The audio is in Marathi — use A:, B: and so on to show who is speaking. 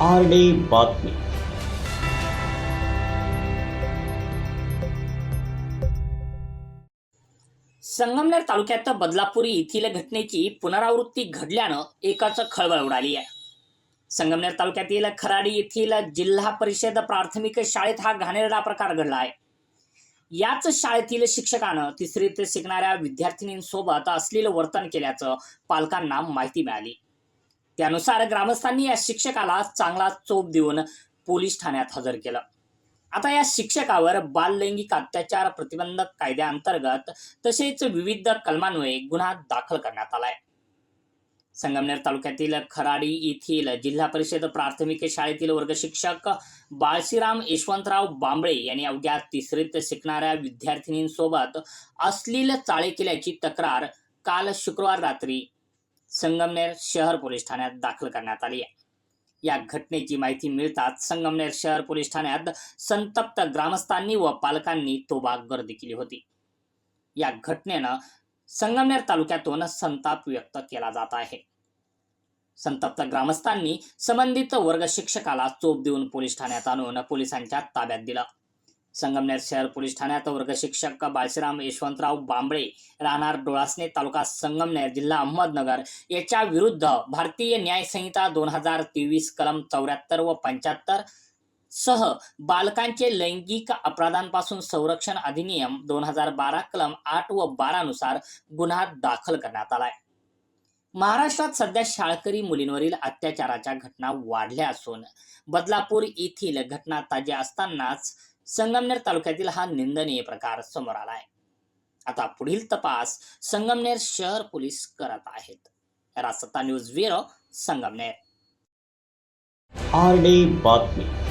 A: आरडे बातमी.
B: संगमनेर तालुक्यात बदलापुरी येथील घटनेची पुनरावृत्ती घडल्यानं एकाच खळबळ उडाली आहे. संगमनेर तालुक्यातील खराडी येथील जिल्हा परिषद प्राथमिक शाळेत हा घाणेरडा प्रकार घडला आहे. याच शाळेतील शिक्षकानं तिसरीत शिकणाऱ्या विद्यार्थिनींसोबत असलेलं वर्तन केल्याचं पालकांना माहिती मिळाली. त्यानुसार ग्रामस्थांनी या शिक्षकाला चांगला चोप देऊन पोलीस ठाण्यात हजर केलं. आता या शिक्षकावर बाललैंगिक अत्याचार प्रतिबंधक कायद्याअंतर्गत तसेच विविध कलमान्वये गुन्हा दाखल करण्यात आलाय. संगमनेर तालुक्यातील खराडी येथील जिल्हा परिषद प्राथमिक शाळेतील वर्ग शिक्षक बाळशीराम यशवंतराव बांबळे यांनी अवघ्या तिसरीत शिकणाऱ्या विद्यार्थिनींसोबत अश्लील चाळे केल्याची तक्रार काल शुक्रवार रात्री संगमनेर शहर पोलीस ठाण्यात दाखल करण्यात आली आहे. या घटनेची माहिती मिळताच संगमनेर शहर पोलीस ठाण्यात संतप्त ग्रामस्थांनी व पालकांनी तोबा गर्दी केली होती. या घटनेनं संगमनेर तालुक्यातून संताप व्यक्त केला जात आहे. संतप्त ग्रामस्थांनी संबंधित वर्ग शिक्षकाला चोप देऊन पोलीस ठाण्यात आणून पोलिसांच्या ताब्यात दिलं. संगमनेर शहर पोलीस ठाण्यात वर्ग शिक्षक बाळशीराम यशवंतराव बांबळे राहणार डोळासने तालुका संगमनेर जिल्हा अहमदनगर याच्या विरुद्ध भारतीय न्याय संहिता दोन हजार तेवीस कलम चौऱ्याहत्तर व पंच्याहत्तर सह बालकांचे लैंगिक अपराधांपासून संरक्षण अधिनियम दोन हजार बारा कलम आठ व बारा नुसार गुन्हा दाखल करण्यात आलाय. महाराष्ट्रात सध्या शाळकरी मुलींवरील अत्याचाराच्या घटना वाढल्या असून बदलापूर येथील घटना ताज्या असतानाच संगमनेर तालुक्यातील हा निंदनीय प्रकार समोर आलाय. आता पुढील तपास संगमनेर शहर पोलीस करत आहेत. रासत्ता न्यूज ब्युरो संगमनेर.
A: आर बातमी.